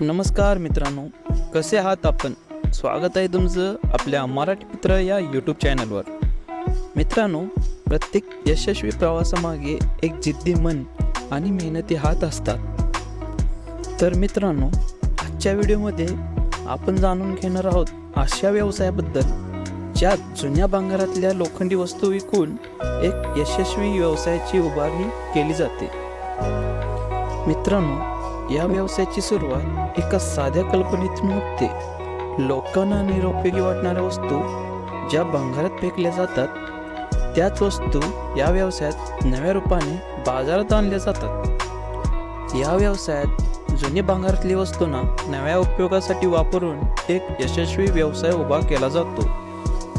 नमस्कार मित्रांनो कसे आहात आपण? स्वागत आहे तुमचं आपल्या मराठी मित्र या यूट्यूब चॅनलवर मित्रांनो प्रत्येक यशस्वी प्रवासामागे एक जिद्दी मन आणि मेहनती हात असतात. तर मित्रांनो आजच्या व्हिडिओमध्ये आपण जाणून घेणार आहोत अशा व्यवसायाबद्दल ज्यात जुन्या भांगारातल्या लोखंडी वस्तू विकून एक यशस्वी व्यवसायाची उभारणी केली जाते. मित्रांनो या व्यवसायाची सुरुवात एका साध्या कल्पनेतून होते लोकांना निरुपयोगी वाटणाऱ्या वस्तू ज्या भंगारात फेकल्या जातात त्याच वस्तू या व्यवसायात नव्या रूपाने बाजारात आणल्या जातात. या व्यवसायात जुनी भांगारातली वस्तूंना नव्या उपयोगासाठी वापरून एक यशस्वी व्यवसाय उभा केला जातो.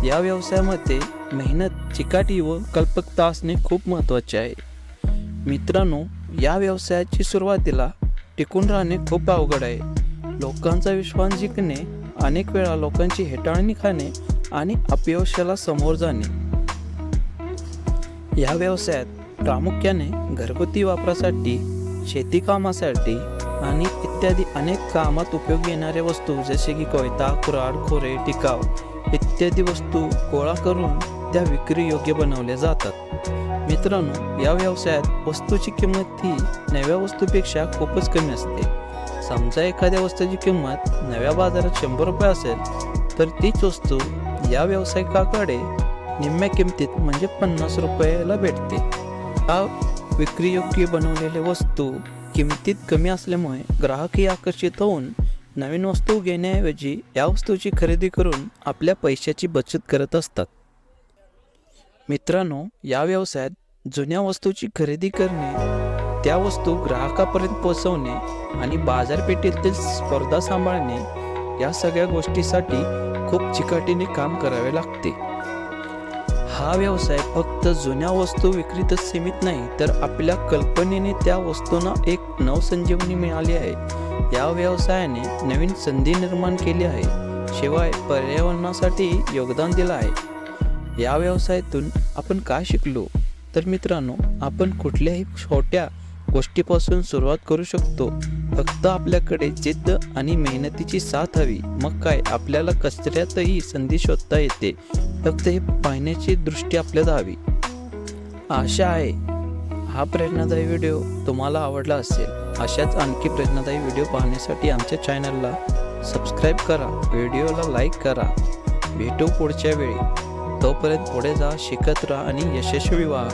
या व्यवसायामध्ये मेहनत चिकाटी व कल्पकता असणे खूप महत्त्वाचे आहे. मित्रांनो या व्यवसायाची सुरुवातीला टिकून राहणे खूप अवघड आहे. लोकांचा विश्वास जिंकणे अनेक वेळा लोकांची हेटाळणी खाणे आणि अपयशाला समोर जाणे. या व्यवसायात प्रामुख्याने घरगुती वापरासाठी शेतीकामासाठी आणि इत्यादी अनेक कामात उपयोगी येणाऱ्या वस्तू जसे की कोयता कुऱ्हाड खोरे टिकाव इत्यादी वस्तू गोळा करून त्या विक्री योग्य बनवल्या जातात. मित्रांनो या व्यवसायात वस्तूची किंमत ही नव्या वस्तूपेक्षा खूपच कमी असते. समजा एखाद्या वस्तूची किंमत नव्या बाजारात शंभर रुपये असेल तर तीच वस्तू या व्यावसायिकाकडे निम्म्या किमतीत म्हणजे पन्नास रुपयाला भेटते. हा विक्रीयोग्य बनवलेल्या वस्तू किमतीत कमी असल्यामुळे ग्राहकही आकर्षित होऊन नवीन वस्तू घेण्याऐवजी या वस्तूची खरेदी करून आपल्या पैशाची बचत करत असतात. मित्रांनो या व्यवसायात जुन्या वस्तूची खरेदी करणे त्या वस्तू ग्राहकापर्यंत पोहोचवणे आणि बाजारपेठेतील स्पर्धा सांभाळणे या सगळ्या गोष्टीसाठी खूप चिकाटीने काम करावे लागते. हा व्यवसाय फक्त जुन्या वस्तू विक्रीतच सीमित नाही तर आपल्या कल्पनेने त्या वस्तूंना एक नवसंजीवनी मिळाली आहे. या व्यवसायाने नवीन संधी निर्माण केली आहे. शिवाय पर्यावरणासाठी योगदान दिलं आहे. या व्यवसायातून आपण काय शिकलो? तर मित्रांनो आपण कुठल्याही छोट्या गोष्टीपासून सुरुवात करू शकतो. फक्त आपल्याकडे जिद्द आणि मेहनतीची साथ हवी. मग काय? आपल्याला कचऱ्यातही संधी शोधता येते. फक्त हे पाहण्याची दृष्टी आपल्याला हवी. आशा आहे हा प्रेरणादायी व्हिडिओ तुम्हाला आवडला असेल. अशाच आणखी प्रेरणादायी व्हिडिओ पाहण्यासाठी आमच्या चॅनलला सबस्क्राईब करा. व्हिडिओला लाईक करा. भेटू पुढच्या वेळी. तोपर्यंत पुढे जा शिकत राहा आणि यशस्वी व्हा.